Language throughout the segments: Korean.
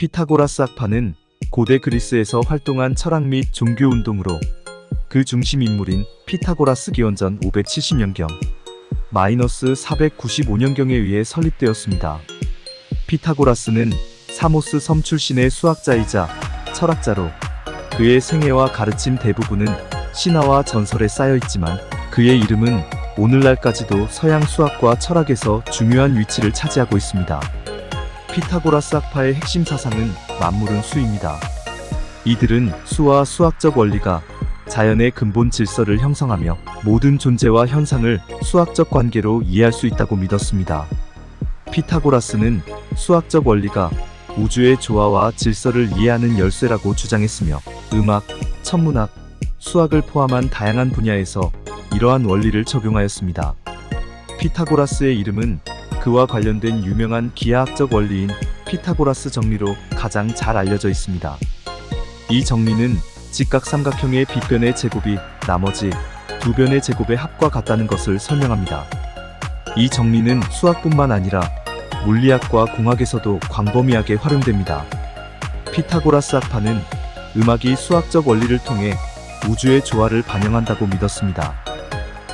피타고라스 학파는 고대 그리스에서 활동한 철학 및 종교 운동으로 그 중심 인물인 피타고라스 기원전 570년경 마이너스 495년경에 의해 설립되었습니다. 피타고라스는 사모스 섬 출신의 수학자이자 철학자로 그의 생애와 가르침 대부분은 신화와 전설에 쌓여 있지만 그의 이름은 오늘날까지도 서양 수학과 철학에서 중요한 위치를 차지하고 있습니다. 피타고라스 학파의 핵심 사상은 만물은 수입니다. 이들은 수와 수학적 원리가 자연의 근본 질서를 형성하며 모든 존재와 현상을 수학적 관계로 이해할 수 있다고 믿었습니다. 피타고라스는 수학적 원리가 우주의 조화와 질서를 이해하는 열쇠라고 주장했으며 음악, 천문학, 수학을 포함한 다양한 분야에서 이러한 원리를 적용하였습니다. 피타고라스의 이름은 그와 관련된 유명한 기하학적 원리인 피타고라스 정리로 가장 잘 알려져 있습니다. 이 정리는 직각 삼각형의 빗변의 제곱이 나머지 두 변의 제곱의 합과 같다는 것을 설명합니다. 이 정리는 수학뿐만 아니라 물리학과 공학에서도 광범위하게 활용됩니다. 피타고라스 학파는 음악이 수학적 원리를 통해 우주의 조화를 반영한다고 믿었습니다.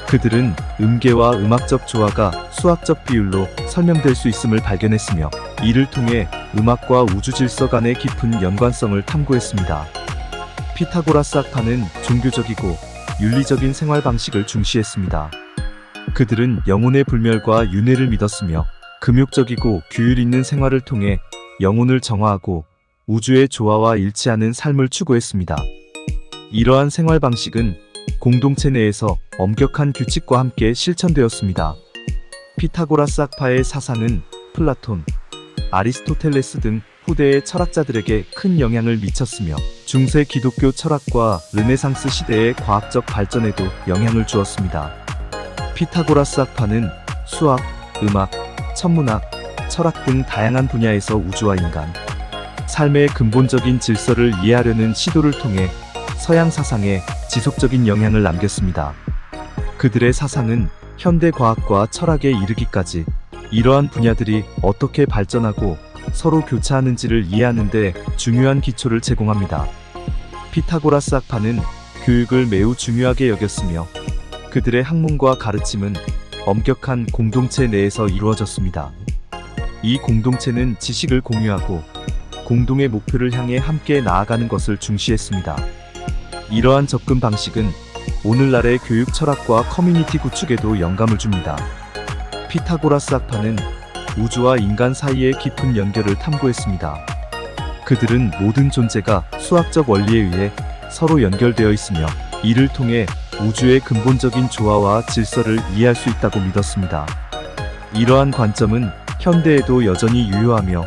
그들은 음계와 음악적 조화가 수학적 비율로 설명될 수 있음을 발견했으며 이를 통해 음악과 우주 질서 간의 깊은 연관성을 탐구했습니다. 피타고라스 학파는 종교적이고 윤리적인 생활 방식을 중시했습니다. 그들은 영혼의 불멸과 윤회를 믿었으며 금욕적이고 규율 있는 생활을 통해 영혼을 정화하고 우주의 조화와 일치하는 삶을 추구했습니다. 이러한 생활 방식은 공동체 내에서 엄격한 규칙과 함께 실천되었습니다. 피타고라스 학파의 사상은 플라톤, 아리스토텔레스 등 후대의 철학자들에게 큰 영향을 미쳤으며 중세 기독교 철학과 르네상스 시대의 과학적 발전에도 영향을 주었습니다. 피타고라스 학파는 수학, 음악, 천문학, 철학 등 다양한 분야에서 우주와 인간, 삶의 근본적인 질서를 이해하려는 시도를 통해 서양 사상에 지속적인 영향을 남겼습니다. 그들의 사상은 현대 과학과 철학에 이르기까지 이러한 분야들이 어떻게 발전하고 서로 교차하는지를 이해하는 데 중요한 기초를 제공합니다. 피타고라스 학파는 교육을 매우 중요하게 여겼으며 그들의 학문과 가르침은 엄격한 공동체 내에서 이루어졌습니다. 이 공동체는 지식을 공유하고 공동의 목표를 향해 함께 나아가는 것을 중시했습니다. 이러한 접근 방식은 오늘날의 교육 철학과 커뮤니티 구축에도 영감을 줍니다. 피타고라스 학파는 우주와 인간 사이의 깊은 연결을 탐구했습니다. 그들은 모든 존재가 수학적 원리에 의해 서로 연결되어 있으며 이를 통해 우주의 근본적인 조화와 질서를 이해할 수 있다고 믿었습니다. 이러한 관점은 현대에도 여전히 유효하며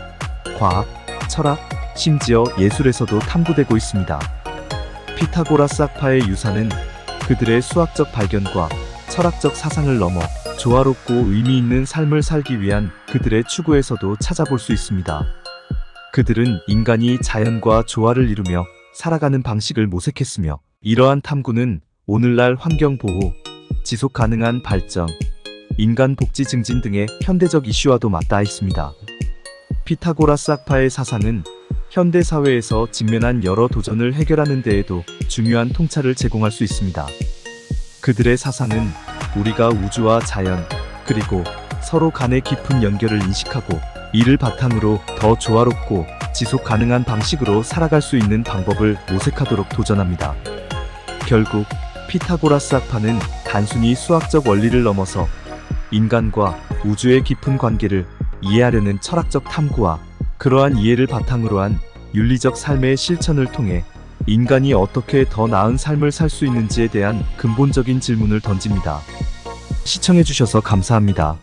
과학, 철학, 심지어 예술에서도 탐구되고 있습니다. 피타고라스 학파의 유산은 그들의 수학적 발견과 철학적 사상을 넘어 조화롭고 의미 있는 삶을 살기 위한 그들의 추구에서도 찾아볼 수 있습니다. 그들은 인간이 자연과 조화를 이루며 살아가는 방식을 모색했으며 이러한 탐구는 오늘날 환경 보호, 지속 가능한 발전, 인간 복지 증진 등의 현대적 이슈와도 맞닿아 있습니다. 피타고라스 학파의 사상은 현대 사회에서 직면한 여러 도전을 해결하는 데에도 중요한 통찰을 제공할 수 있습니다. 그들의 사상은 우리가 우주와 자연, 그리고 서로 간의 깊은 연결을 인식하고 이를 바탕으로 더 조화롭고 지속 가능한 방식으로 살아갈 수 있는 방법을 모색하도록 도전합니다. 결국 피타고라스 학파는 단순히 수학적 원리를 넘어서 인간과 우주의 깊은 관계를 이해하려는 철학적 탐구와 그러한 이해를 바탕으로 한 윤리적 삶의 실천을 통해 인간이 어떻게 더 나은 삶을 살 수 있는지에 대한 근본적인 질문을 던집니다. 시청해주셔서 감사합니다.